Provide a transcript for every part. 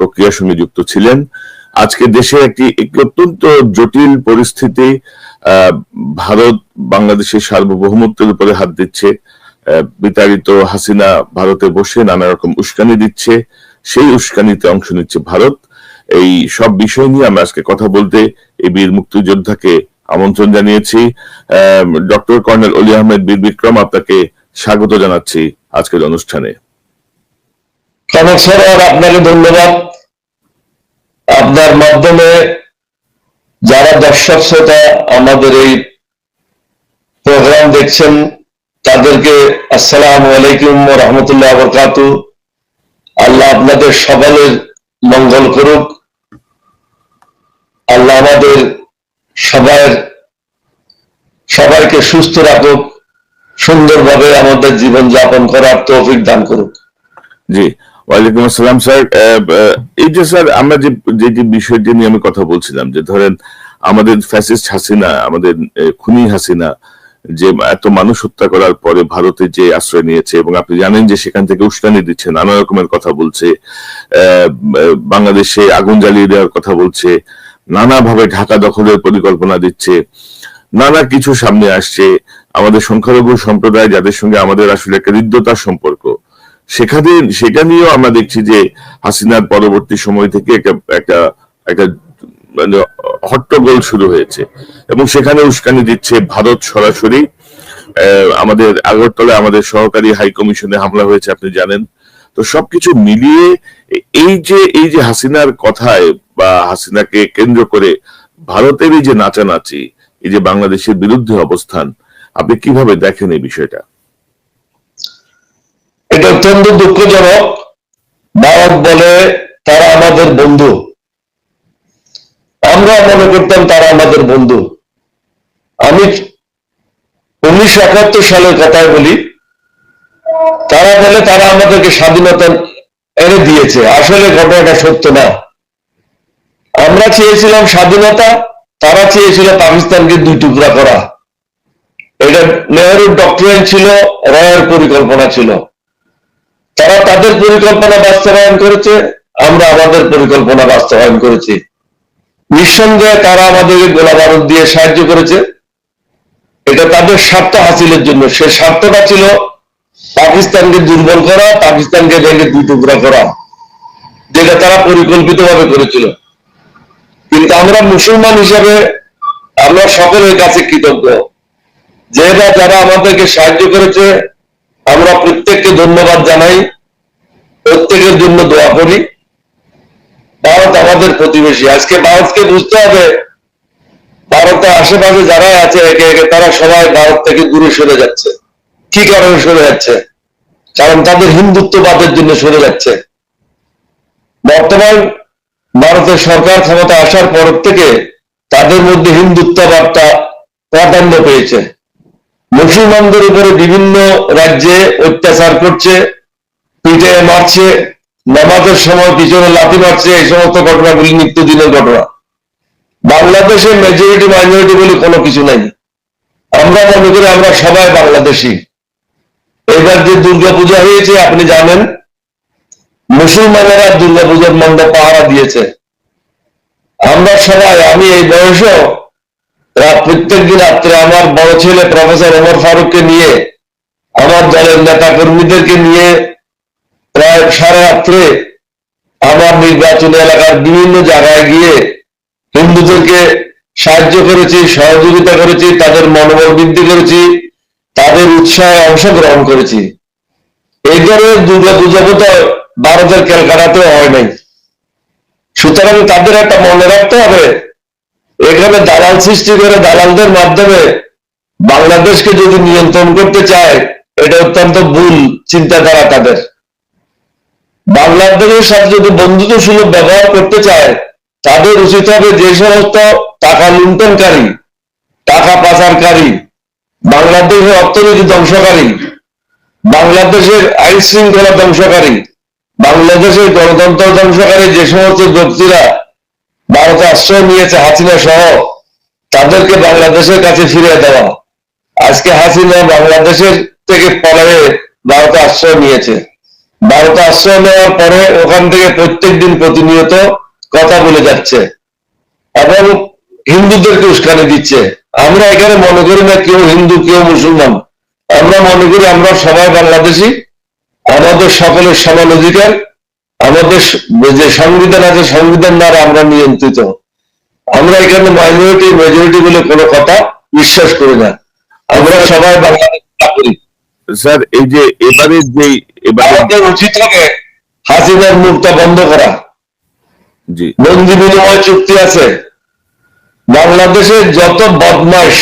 প্রক্রিয়ার সঙ্গে যুক্ত ছিলেন। আজকে দেশে একটি অত্যন্ত জটিল পরিস্থিতি ভারত বাংলাদেশের সার্বভৌমত্বের উপরে হাত দিচ্ছে। বিতাড়িত হাসিনা ভারতে বসে নানা রকম উস্কানি দিচ্ছে। সেই উস্কানিতে অংশ নিচ্ছে ভারত। এই সব বিষয় নিয়ে আমরা আজকে কথা বলতে এই বীর মুক্তিযোদ্ধাকে আমন্ত্রণ জানিয়েছি। ডক্টর কর্নেল অলি আহমেদ বীর বিক্রম, আপনাকে স্বাগত জানাচ্ছি আজকের অনুষ্ঠানে। আপনাকে ধন্যবাদ। আপনার মাধ্যমে যারা দর্শক শ্রোতা আমাদের এই প্রোগ্রাম দেখছেন, তাদেরকে আসসালাম আলাইকুম রহমতুল্লাহ বরকাত। আল্লাহ আপনাদের সকলের মঙ্গল করুক। আল্লাহ আমাদের সবার সবাইকে সুস্থ রাখুক। সুন্দরভাবে আমাদের জীবন যাপন করার তৌফিক দান করুক। জি। ওয়ালাইকুম আসসালাম, স্যার। এই যে, স্যার, আমরা যে যে যে বিষয়টি নিয়ে আমি কথা বলছিলাম, যে ধরেন আমাদের ফ্যাসিস্ট হাসিনা, আমাদের খুনি হাসিনা, যে এত মানুষ হত্যা করার পরে ভারতে যে আশ্রয় নিয়েছে, এবং আপনি জানেন যে সেখান থেকে উস্কানি দিচ্ছে, নানা রকমের কথা বলছে বাংলাদেশে আগুন জ্বালিয়ে দেওয়ার কথা বলছে, নানাভাবে ঢাকা দখলের পরিকল্পনা দিচ্ছে, নানা কিছু সামনে আসছে। আমাদের সংখ্যালঘু সম্প্রদায়, যাদের সঙ্গে আমাদের আসলে একটা হৃদ্যতার সম্পর্ক সেখানে সেটা নিয়েও আমরা দেখছি যে হাসিনার পরবর্তী সময় থেকে একটা একটা একটা মানে হট্টগোল শুরু হয়েছে। এবং সেখানে উস্কানি দিচ্ছে ভারত সরাসরি। আমাদের আগরতলায় আমাদের সহকারী হাই কমিশনে হামলা হয়েছে, আপনি জানেন। তো সবকিছু মিলিয়ে এই যে এই যে হাসিনার কথায় বা হাসিনাকে কেন্দ্র করে ভারতের এই যে নাচানাচি, এই যে বাংলাদেশের বিরুদ্ধে অবস্থান, আপনি কীভাবে দেখেন এই বিষয়টা? এটা অত্যন্ত দুঃখজনক। ভারত বলে তারা আমাদের বন্ধু। আমরা মনে করতাম তারা আমাদের বন্ধু। আমি উনিশশো একাত্তর সালের কথায় বলি, তারা বলে তারা আমাদেরকে স্বাধীনতা এনে দিয়েছে। আসলে ঘটনাটা সত্য না। আমরা চেয়েছিলাম স্বাধীনতা, তারা চেয়েছিল পাকিস্তানকে দুই টুকরা করা। এটা নেহরুর ডক্টরেট ছিল, রয়ের পরিকল্পনা ছিল। তারা তাদের পরিকল্পনা বাস্তবায়ন করেছে, আমরা আমাদের পরিকল্পনা বাস্তবায়ন করেছি। নিঃসন্দেহে তারা আমাদেরকে গোলা বারুদ দিয়ে সাহায্য করেছে। এটা তাদের স্বার্থ হাসিলের জন্য। সে স্বার্থটা ছিল পাকিস্তানকে দুর্বল করা, পাকিস্তানকে ভেঙে দুই টুকরা করা, যেটা তারা পরিকল্পিতভাবে করেছিল। কিন্তু আমরা মুসলমান হিসেবে আমরা সকলের কাছে কৃতজ্ঞ। যে এরা যারা আমাদেরকে সাহায্য করেছে আমরা প্রত্যেককে ধন্যবাদ জানাই, প্রত্যেকের জন্য দোয়া করি। ভারত আমাদের প্রতিবেশী। আজকে ভারতকে বুঝতে হবে, ভারতের আশেপাশে যারা আছে, একে একে তারা সবাই ভারত থেকে দূরে সরে যাচ্ছে। কি কারণে সরে যাচ্ছে? কারণ তাদের হিন্দুত্ববাদের জন্য সরে যাচ্ছে। বর্তমান ভারতের সরকার ক্ষমতা আসার পর থেকে তাদের মধ্যে হিন্দুত্ববাদটা প্রাধান্য পেয়েছে। মুসলমানদের উপরে বিভিন্ন রাজ্যে অত্যাচার করছে, পিঠে মারছে, নামাজের সময় পিছনে লাথি মারছে, এই সমস্ত ঘটনাগুলি নিত্যদিনের ঘটনা। বাংলাদেশে মেজরিটি মাইনরিটি বলে কোনো কিছু নাই। আমরা মনে করি আমরা সবাই বাংলাদেশি। এবার যে দুর্গা পূজা হয়েছে, আপনি জানেন, মুসলমানেরা দুর্গা পূজার মণ্ডপ পাহারা দিয়েছে। আমরা সবাই, আমি এই বয়সেও প্রত্যেক দিন রাত্রে আমার বড় ছেলে প্রফেসর ওমর ফারুককে নিয়ে, আমার দলের নেতা কর্মীদেরকে নিয়ে প্রায় সারা রাত্রে আমার নির্বাচনী এলাকার বিভিন্ন জায়গায় গিয়ে হিন্দুদেরকে সাহায্য করেছি, সহযোগিতা করেছি, তাদের মনোবল বৃদ্ধি করেছি, তাদের উৎসাহে অংশগ্রহণ করেছি। এই ধরনের দুর্গা পূজা বোধহয় ভারতের ক্যালকাটাতেও হয় নাই। সুতরাং তাদের একটা মনে রাখতে হবে এখানে দালাল সৃষ্টি করে দালালদের মাধ্যমে বাংলাদেশকে যদি নিয়ন্ত্রণ করতে চায়, এটা অত্যন্ত ভুল চিন্তাধারা তাদের। বাংলাদেশের সাথে যদি বন্ধুত্ব সুলভ ব্যবহার করতে চায়, তাদের উচিত হবে যে সমস্ত টাকা লুণ্ঠনকারী, টাকা পাচারকারী, বাংলাদেশের অর্থনীতি ধ্বংসকারী, বাংলাদেশের আইন শৃঙ্খলা ধ্বংসকারী, বাংলাদেশের গণতন্ত্র ধ্বংসকারী যে সমস্ত ব্যক্তিরা ভারতে আশ্রয় নিয়েছে হাসিনা সহ, তাদেরকে বাংলাদেশের কাছে ফিরিয়ে দেওয়া। আজকে হাসিনা বাংলাদেশের থেকে পলায়ে ভারতে আশ্রয় নিয়েছে। ভারতে আশ্রয় নেওয়ার পরে ওখান থেকে প্রত্যেক দিন প্রতিনিয়ত কথা বলে যাচ্ছে এবং হিন্দুদেরকে উস্কানি দিচ্ছে। আমরা এখানে মনে করি না কেউ হিন্দু, কেউ মুসলমান। আমরা মনে করি আমরা সবাই বাংলাদেশি, আমাদের সকলের সমান অধিকার। আমাদের যে সংবিধান আছে সংবিধান দ্বারা আমরা নিয়ন্ত্রিত। আমরা এখানে মাইনরিটি মেজরিটি বলে কোনো কথা বিশ্বাস করি না। আমরা সবাই বাংলাদেশ করি স্যার এই যে এবারে যে এবারে উচিত হবে হাসিনার মুখটা বন্ধ করা। জি। বন্দি বিনিময় চুক্তি আছে। বাংলাদেশের যত বদমাস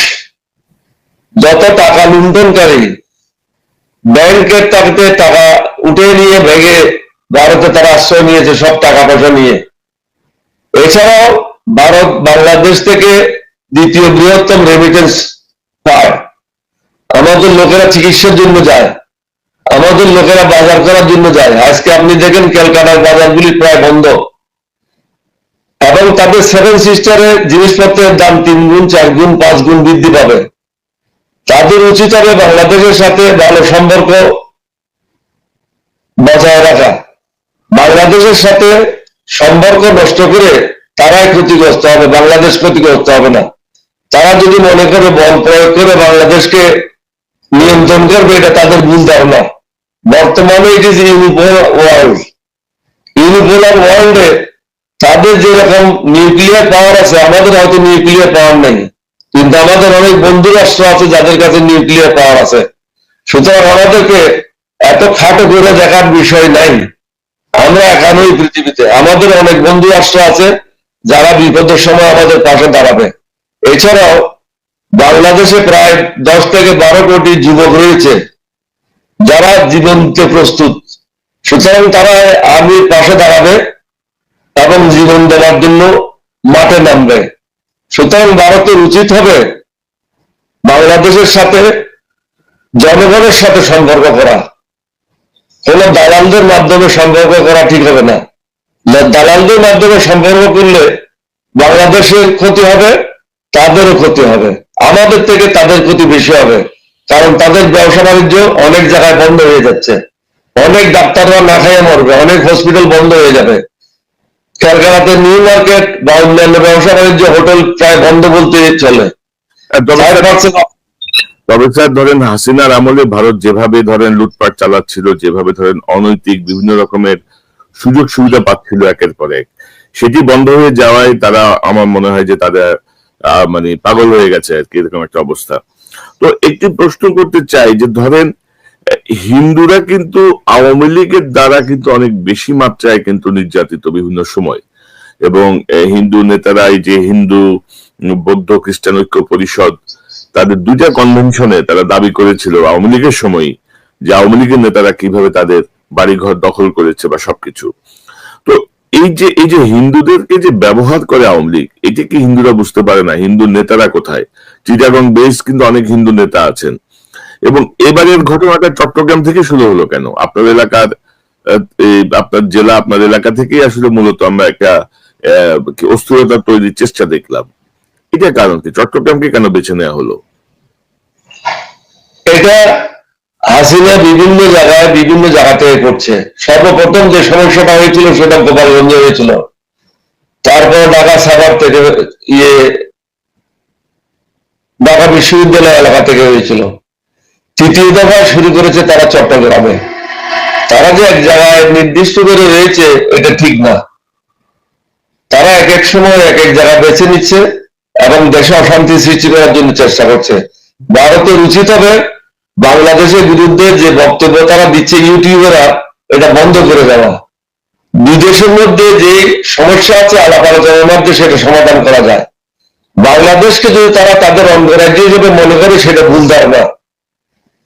যত টাকা লুণ্ঠনকারী ব্যাংকের টাকাতে টাকা উঠে নিয়ে ভেঙে ভারতে তারা আশ্রয় নিয়েছে সব টাকা পয়সা নিয়ে। এছাড়াও ভারত বাংলাদেশ থেকে দ্বিতীয় বৃহত্তম রেমিটেন্স পায়। আমাদের লোকেরা চিকিৎসার জন্য যায়। আমাদের লোকেরা বাজার করার জন্য যায়। আজকে আপনি দেখেন ক্যালকাটার বাজারগুলি প্রায় বন্ধ। এবং তাদের সেভেন সিস্টারে জিনিসপত্রের দাম তিন গুণ, চার গুণ, পাঁচ গুণ বৃদ্ধি পাবে। তাদের উচিত হবে বাংলাদেশের সাথে ভালো সম্পর্ক বজায় রাখা। বাংলাদেশের সাথে সম্পর্ক নষ্ট করে তারাই ক্ষতিগ্রস্ত হবে, বাংলাদেশ ক্ষতিগ্রস্ত হবে না। তারা যদি মনে করে বল প্রয়োগ করে বাংলাদেশকে নিয়ন্ত্রণ করবে, এটা তাদের ভুল ধারণা। বর্তমানে it is unipolar world unipolar ওয়ার্ল্ডে তাদের যেরকম নিউক্লিয়ার পাওয়ার আছে, আমাদের হয়তো নিউক্লিয়ার পাওয়ার নেই। কিন্তু আমাদের অনেক বন্ধু রাষ্ট্র আছে যাদের কাছে নিউক্লিয়ার পাওয়ার আছে। সুতরাং আমাদেরকে এত খাটো করে দেখার বিষয় নাই। আমরা একানই পৃথিবীতে। আমাদের অনেক বন্ধু রাষ্ট্র আছে যারা বিপদের সময় আমাদের পাশে দাঁড়াবে। এছাড়াও বাংলাদেশে প্রায় দশ থেকে বারো কোটি যুবক রয়েছে যারা জীবন প্রস্তুত। সুতরাং তারা আর্মির পাশে দাঁড়াবে এবং জীবন দেওয়ার জন্য মাঠে নামবে। সুতরাং ভারতের উচিত হবে বাংলাদেশের সাথে জনগণের সাথে সম্পর্ক করা। কোন দালালদের মাধ্যমে সম্পর্ক করা ঠিক হবে না। দালালদের মাধ্যমে সম্পর্ক করলে বাংলাদেশের ক্ষতি হবে তাদেরও ক্ষতি হবে। আমাদের থেকে তাদের ক্ষতি বেশি হবে কারণ তাদের ব্যবসা বাণিজ্য অনেক জায়গায় বন্ধ হয়ে যাচ্ছে। অনেক ডাক্তাররা না খাইয়ে মরবে অনেক হসপিটাল বন্ধ হয়ে যাবে। ক্যালকাটাতে নিউ মার্কেট বা অন্যান্য ব্যবসা বাণিজ্য হোটেল প্রায় বন্ধ বলতে চলে। তবে স্যার, ধরেন হাসিনার আমলে ভারত যেভাবে ধরেন লুটপাট চালাচ্ছিল, যেভাবে ধরেন অনৈতিক বিভিন্ন রকমের সুযোগ সুবিধা পাচ্ছিল একের পর এক, সেটি বন্ধ হয়ে যাওয়ায় তারা আমার মনে হয় যে তারা মানে পাগল হয়ে গেছে আর কি, এরকম একটা অবস্থা। তো একটি প্রশ্ন করতে চাই যে ধরেন, হিন্দুরা কিন্তু আওয়ামী লীগের দ্বারা কিন্তু অনেক বেশি মাত্রায় কিন্তু নির্যাতিত বিভিন্ন সময় এবং হিন্দু নেতারা এই যে হিন্দু বৌদ্ধ খ্রিস্টান ঐক্য পরিষদ তাদের দুইটা কনভেনশনে তারা দাবি করেছিল আওয়ামী লীগের সময় যে আওয়ামী লীগের নেতারা কীভাবে তাদের বাড়িঘর দখল করেছে বা সবকিছু। তো এই যে এই যে হিন্দুদেরকে যে ব্যবহার করে আওয়ামী লীগ, এটা কি হিন্দুরা বুঝতে পারে না? হিন্দু নেতারা কোথায়? চিটাগং বেশ কিন্তু অনেক হিন্দু নেতা আছেন। এবং এবারের ঘটনাটা চট্টগ্রাম থেকে শুরু হলো কেন? আপনার এলাকার আপনার জেলা, আপনার এলাকা থেকেই আসলে মূলত আমরা একটা অস্থিরতা তৈরির চেষ্টা দেখলাম। এটা কারণ কি? চট্টগ্রামকে কেন বেছে নেওয়া হলো? এটা হাসিনা বিভিন্ন জায়গায় বিভিন্ন জায়গা থেকে করছে। সর্বপ্রথম যে সমস্যাটা হয়েছিল সেটা গোপালগঞ্জে হয়েছিল। তারপর ঢাকা সাভার থেকে ইয়ে ঢাকা বিশ্ববিদ্যালয় এলাকা থেকে হয়েছিল। তৃতীয় দফায় শুরু করেছে তারা চট্টগ্রামে। তারা যে এক জায়গায় নির্দিষ্ট করে রয়েছে, এটা ঠিক না। তারা এক এক সময় এক এক জায়গা বেছে নিচ্ছে। এবং দেশে অশান্তি সৃষ্টি করার জন্য চেষ্টা করছে। ভারতের উচিত হবে বাংলাদেশের বিরুদ্ধে যে বক্তব্য তারা দিচ্ছে ইউটিউবেরা এটা বন্ধ করে দেওয়া। বিদেশের মধ্যে যে সমস্যা আছে, আলাপ আলোচনার মধ্যে সেটা সমাধান করা যায়। বাংলাদেশকে যদি তারা তাদের অঙ্গরাজ্য হিসেবে মনে করে, সেটা ভুল ধারণা।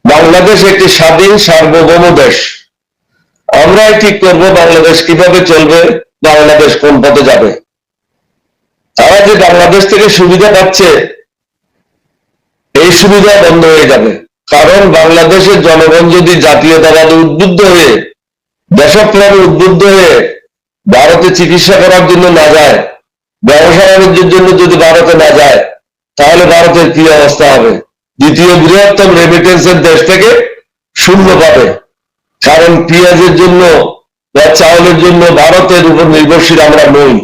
বাংলাদেশ একটি স্বাধীন, সার্বভৌম দেশ। আমরাই ঠিক করব? বাংলাদেশ কীভাবে চলবে? বাংলাদেশ কোন পথে যাবে? তারা যে বাংলাদেশ থেকে সুবিধা পাচ্ছে, এই সুবিধা বন্ধ হয়ে যাবে। কারণ বাংলাদেশের জনগণ যদি জাতীয়তাবাদে উদ্বুদ্ধ হয়ে, দেশপ্রেমে উদ্বুদ্ধ হয়ে ভারতে চিকিৎসা করার জন্য না যায়, ব্যবসা বাণিজ্যের জন্য যদি ভারতে না যায়, তাহলে ভারতের কি অবস্থা হবে? দ্বিতীয় বৃহত্তম রেমিটেন্সের দেশ থেকে শূন্য পাবে। কারণ পেঁয়াজের জন্য বা চাউলের জন্য ভারতের উপর নির্ভরশীল আমরা নই।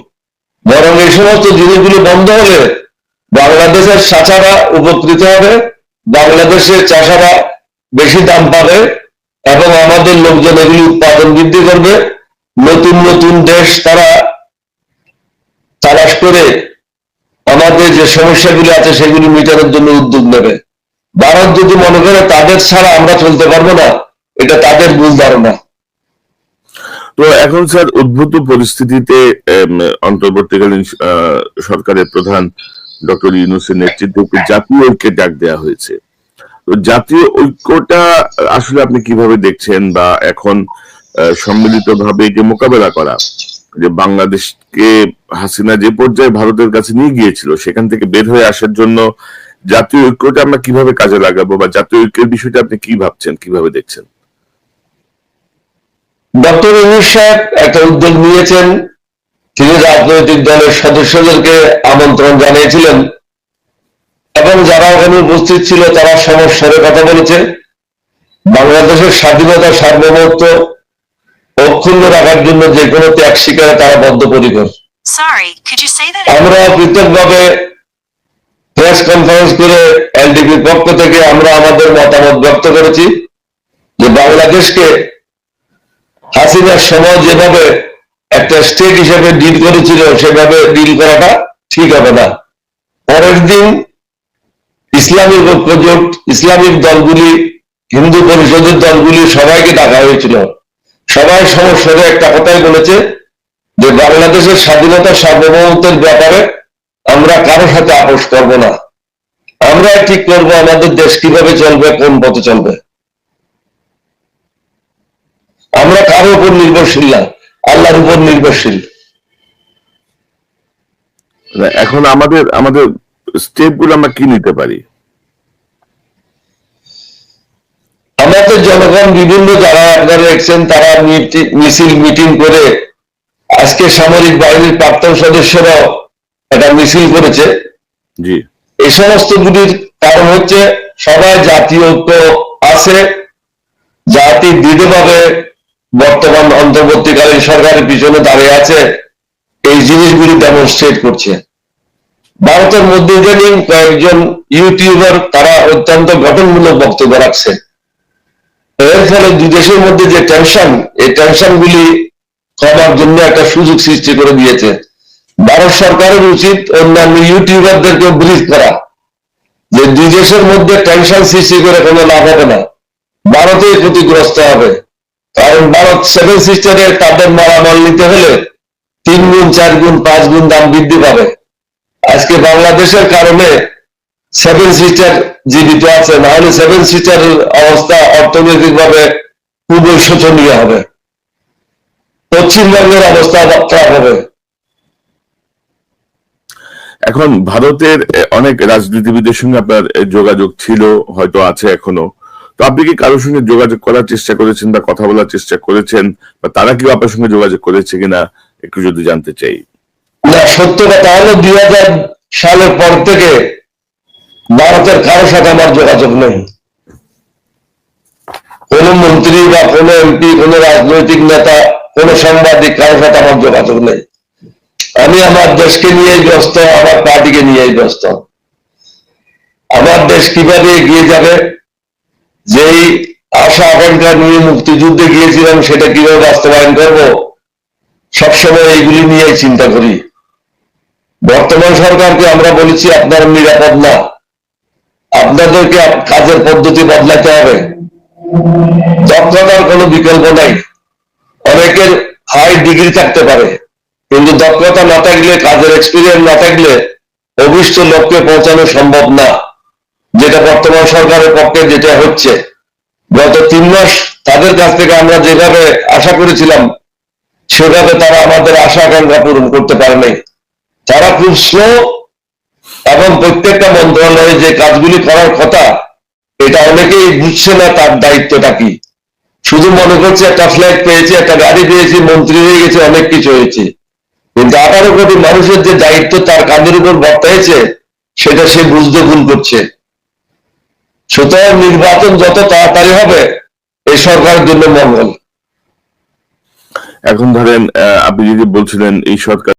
বরং এই সমস্ত জিনিসগুলো বন্ধ হলে বাংলাদেশের চাষারা উপকৃত হবে, বাংলাদেশের চাষারা বেশি দাম পাবে এবং আমাদের লোকজন এগুলি উৎপাদন বৃদ্ধি করবে। নতুন নতুন দেশ তারা তালাশ করে আমাদের যে সমস্যাগুলি আছে সেগুলি মেটানোর জন্য উদ্যোগ নেবে। ভারত যদি মনে করে তাদের ছাড়া আমরা চলতে পারব না, এটা তাদের ভুল ধারণা। তো এখন স্যার উদ্ভূত পরিস্থিতিতে অন্তর্বর্তীকালীন সরকারের প্রধান ডক্টর ইউনুসের নেতৃত্বে একটি জাতীয় ঐক্যের ডাক দেওয়া হয়েছে। তো জাতীয় ঐক্যটা আসলে আপনি কীভাবে দেখছেন বা এখন সম্মিলিত ভাবে যে মোকাবেলা করা? যে বাংলাদেশকে হাসিনা যে পর্যায়ে ভারতের কাছে নিয়ে গিয়েছিল, সেখান থেকে বের হয়ে আসার জন্য জাতীয় ঐক্যটা আমরা কীভাবে কাজে লাগাবো বা জাতীয় ঐক্যের বিষয়টা আপনি কি ভাবছেন, কীভাবে দেখছেন? ডক্টর ইউনুস সাহেব একটা উদ্যোগ নিয়েছেন। তিনি রাজনৈতিক দলের সদস্যদেরকে আমন্ত্রণ জানিয়েছিলেন। এবং যারা ওখানে উপস্থিত ছিল তারা সমস্যার কথা বলেছে বাংলাদেশের স্বাধীনতা সার্বভৌমত্ব অক্ষুণ্ণ রাখার জন্য যে কোনো ত্যাগ শিকারে তারা বদ্ধপরিকর? আমরা পৃথকভাবে প্রেস কনফারেন্স করে এলডিপির পক্ষ থেকে আমরা আমাদের মতামত ব্যক্ত করেছি যে বাংলাদেশকে হাসিনার সময় যেভাবে একটা স্টেট হিসেবে ডিল করেছিল, সেভাবে ডিল করাটা ঠিক হবে না। পরের দিন ইসলামিক ঐক্যজোট ইসলামিক দলগুলি, হিন্দু পরিষদের দলগুলি সবাইকে ডাকা হয়েছিল। সবাই সমস্যারে একটা কথাই বলেছে যে, বাংলাদেশের স্বাধীনতা সার্বভৌমত্বের ব্যাপারে আমরা কারও সাথে আপোষ করব না। আমরা ঠিক করব আমাদের দেশ কীভাবে চলবে, কোন পথে চলবে। আমরা কারও উপর নির্ভরশীল না আল্লাহর উপর নির্ভরশীল। এখন আমাদের আমাদের স্টেপগুলো আমরা কি নিতে পারি? আমাদের জনগণ বিভিন্ন যারা আপনারা দেখছেন তারা মিছিল মিটিং করে আজকে সামরিক বাহিনীর প্রাক্তন সদস্যরাও একটা মিছিল করেছে। জি। এই সমস্ত গুলির কারণ হচ্ছে সবাই জাতীয় ঐক্য আছে জাতি দৃঢ়ভাবে বর্তমান অন্তর্বর্তীকালীন সরকারের পিছনে দাঁড়িয়ে আছে, এই জিনিসগুলি ডেমনস্ট্রেট করছে। ভারতের মধ্যে ইদানিং কয়েকজন ইউটিউবার তারা অত্যন্ত গঠনমূলক বক্তব্য রাখছে। এর ফলে দুই দেশের মধ্যে যে টেনশন এই টেনশন গুলি কমার জন্য একটা সুযোগ সৃষ্টি করে দিয়েছে। ভারত সরকারের উচিত অন্যান্য ইউটিউবারদেরকে ব্রিফ করা, যে দুই দেশের মধ্যে টেনশন সৃষ্টি করে কোনো লাভ হবে না। ভারতেই ক্ষতিগ্রস্ত হবে। কারণ ভারত সেভেন সিস্টারে তাদের মালামাল নিতে হলে তিন গুণ, চার গুণ, পাঁচ গুণ দাম বৃদ্ধি পাবে। আজকে বাংলাদেশের কারণে সেভেন সিস্টার জীবিত আছে না হলে সেভেন সিস্টার অবস্থা অর্থনৈতিক ভাবে খুবই শোচনীয় হবে। পশ্চিমবঙ্গের অবস্থা খারাপ হবে। এখন ভারতের অনেক রাজনীতিবিদের সঙ্গে আপনার যোগাযোগ ছিল, হয়তো আছে এখনও। তো আপনি কি কারোর সঙ্গে যোগাযোগ করার চেষ্টা করেছেন বা কথা বলার চেষ্টা করেছেন? বা তারা কি আপনার সঙ্গে যোগাযোগ করেছে কিনা একটু যদি জানতে চাই। না, সত্য কথা হলো দুই হাজার সালের পর থেকে ভারতের কারোর সাথে আমার যোগাযোগ নেই। কোন মন্ত্রী বা কোন এমপি, কোন রাজনৈতিক নেতা, কোন সাংবাদিক কারোর সাথে আমার যোগাযোগ নেই। আমি আমার দেশকে নিয়েই ব্যস্ত, আমার পার্টিকে নিয়েই ব্যস্ত। আমার দেশ কীভাবে এগিয়ে যাবে যেই আশা আকাঙ্ক্ষা নিয়ে মুক্তিযুদ্ধে গিয়েছিলাম, সেটা কীভাবে বাস্তবায়ন করব? সবসময় এইগুলি নিয়েই চিন্তা করি। বর্তমান সরকারকে আমরা বলেছি, আপনারা নিরাপদ না। আপনাদেরকে কাজের পদ্ধতি বদলাতে হবে। দক্ষতার কোনো বিকল্প নাই। অনেকের হাই ডিগ্রি থাকতে পারে, কিন্তু দক্ষতা না থাকলে, কাজের এক্সপিরিয়েন্স না থাকলে, অভিষ্ট লক্ষ্যে পৌঁছানো সম্ভব না। যেটা বর্তমান সরকারের পক্ষে যেটা হচ্ছে, গত তিন মাস তাদের কাছ থেকে আমরা যেভাবে আশা করেছিলাম, সেভাবে তারা আমাদের আশা আকাঙ্ক্ষা পূরণ করতে পারেনি। তারা খুব স্লো এবং প্রত্যেকটা মন্ত্রণালয়ে যে কাজগুলি করার কথা, এটা অনেকেই বুঝছে না তার দায়িত্বটা কি। শুধু মনে করছে একটা ফ্ল্যাট পেয়েছি, একটা গাড়ি পেয়েছি, মন্ত্রী হয়ে গেছে, অনেক কিছু হয়েছে। কিন্তু আঠারো কোটি মানুষের যে দায়িত্ব তার কাঁধের উপর বর্তাইছে, সেটা সে বুঝতে ভুল করছে। সুতরাং নির্বাচন যত তাড়াতাড়ি হবে, এই সরকারের জন্য মঙ্গল। এখন ধরেন আপনি যদি বলছিলেন এই সরকার